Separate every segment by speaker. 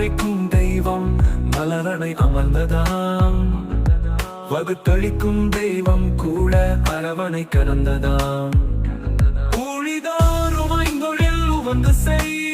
Speaker 1: படைக்கும் தெய்வம் மலரடை அமர்ந்ததாம். வகுத்தளிக்கும் தெய்வம் கூட அரவணை கடந்ததாம் ஊழிதோறும் ஐந்தொழில் உவந்து செய்.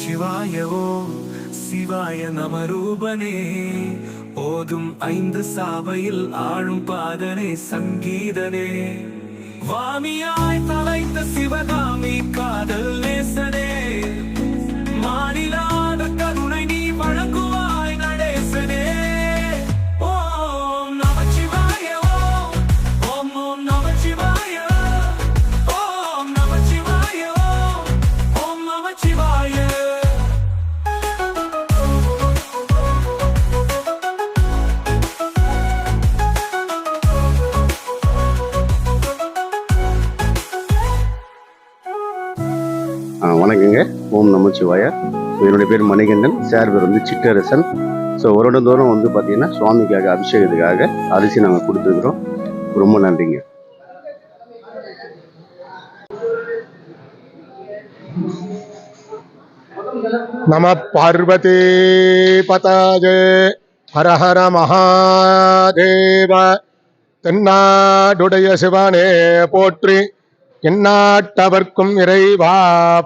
Speaker 1: நமச்சிவாய ஓம் சிவாய நமரூபனே. ஓதும் ஐந்து சாவையில் ஆழும் பாதனே சங்கீதனே. வாமியாய் தலைத்த சிவகாமி காதல் நேசனே.
Speaker 2: மாநிலா வணக்கங்க. ஓம் நமச்சிவாயா. என்னுடைய பேர் மணிகண்டன். சார் பேர் வந்து சிற்றரசன். ஸோ வருடந்தோறும் வந்து பார்த்தீங்கன்னா சுவாமிக்காக அபிஷேகத்துக்காக அரிசி நாங்கள் கொடுத்துருக்குறோம். ரொம்ப நன்றிங்க.
Speaker 3: நம பார்வதி பதாஜே. ஹர ஹர மகாதேவ. தென்னாடுடைய சிவனே போற்றி. எந்நாட்டவர்க்கும் இறைவா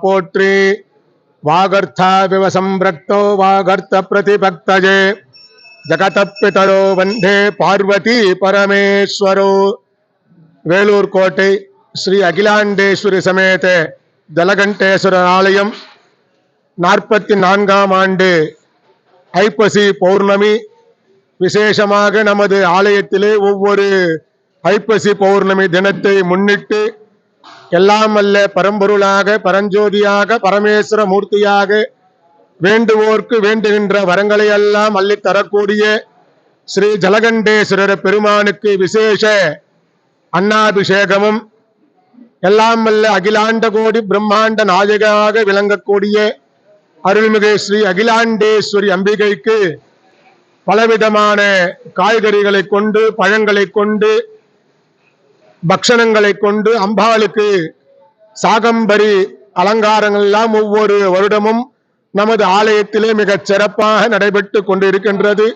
Speaker 3: போற்றி. வாகர்த்தா விவசம்பிரக்தோ வாகர்த்த பிரதிபக்தஜே ஜகதப்பிதரோ வந்தே பார்வதி பரமேஸ்வரோ. வேலூர் கோட்டை ஸ்ரீ அகிலாண்டேஸ்வரி சமேத ஜலகண்டேஸ்வரர் ஆலயம். நாற்பத்தி நான்காம் ஆண்டு ஐப்பசி பௌர்ணமி. விசேஷமாக நமது ஆலயத்திலே ஒவ்வொரு ஐப்பசி பௌர்ணமி தினத்தை முன்னிட்டு எல்லாம் அல்ல பரம்பொருளாக பரஞ்சோதியாக பரமேஸ்வர மூர்த்தியாக வேண்டுவோர்க்கு வேண்டுகின்ற வரங்களை எல்லாம் அள்ளி தரக்கூடிய ஸ்ரீ ஜலகண்டேஸ்வரர் பெருமானுக்கு விசேஷ அன்னாபிஷேகமும் எல்லாம் அல்ல அகிலாண்ட கோடி பிரம்மாண்ட நாயகாக விளங்கக்கூடிய அருள்மிகு ஸ்ரீ அகிலாண்டேஸ்வரி அம்பிகைக்கு பலவிதமான காய்கறிகளை கொண்டு பழங்களை கொண்டு பக்ஷணங்களை கொண்டு அம்பாளுக்கு சாகம்பரி அலங்காரங்கள் எல்லாம் ஒவ்வொரு வருடமும் நமது ஆலயத்திலே மிகச் சிறப்பாக நடைபெற்று கொண்டிருக்கின்றது.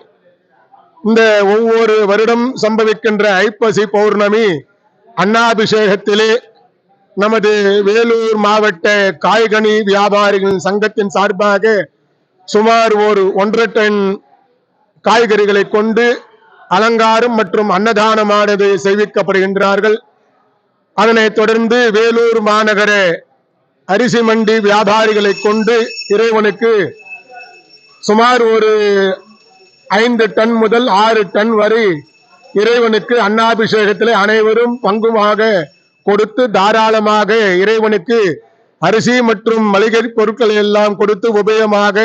Speaker 3: இந்த ஒவ்வொரு வருடம் சம்பவிக்கின்ற ஐப்பசி பௌர்ணமி அன்னாபிஷேகத்திலே நமது வேலூர் மாவட்ட காய்கனி வியாபாரிகள் சங்கத்தின் சார்பாக சுமார் ஒரு ஒன்றரை டன் காய்கறிகளை கொண்டு அலங்காரம் மற்றும் அன்னதானமானது செய்விக்கப்படுகின்றார்கள். அதனைத் தொடர்ந்து வேலூர் மாநகர அரிசி மண்டி வியாபாரிகளை கொண்டு இறைவனுக்கு சுமார் ஒரு ஐந்து டன் முதல் ஆறு டன் வரை இறைவனுக்கு அன்னாபிஷேகத்திலே அனைவரும் பங்குமாக கொடுத்து தாராளமாக இறைவனுக்கு அரிசி மற்றும் மளிகை பொருட்களை எல்லாம் கொடுத்து உபயமாக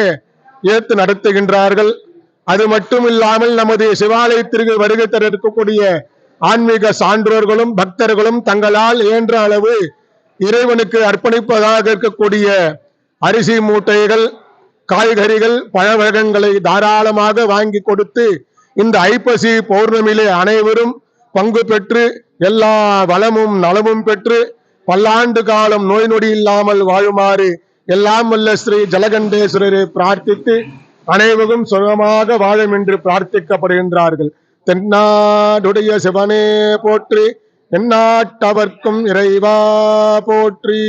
Speaker 3: ஏற்று நடத்துகின்றார்கள். அது மட்டும் இல்லாமல் நமது சிவாலயத்திற்கு வருகை தர இருக்கக்கூடிய ஆன்மீக சான்றோர்களும் பக்தர்களும் தங்களால் இயன்ற அளவு இறைவனுக்கு அர்ப்பணிப்பதாக இருக்கக்கூடிய அரிசி மூட்டைகள் காய்கறிகள் பழ தாராளமாக வாங்கி கொடுத்து இந்த ஐப்பசி பௌர்ணமியிலே அனைவரும் பங்கு பெற்று எல்லா வளமும் நலமும் பெற்று பல்லாண்டு காலம் நோய் நொடி இல்லாமல் வாழுமாறு எல்லாம் வல்ல ஸ்ரீ ஜலகண்டேஸ்வரரை பிரார்த்தித்து அனைவரும் சுகமாக வாழும் என்று பிரார்த்திக்கப்படுகின்றார்கள். தென்னாடுடைய சிவனே போற்றி தென்னாட்டவர்க்கும் இறைவா போற்றி.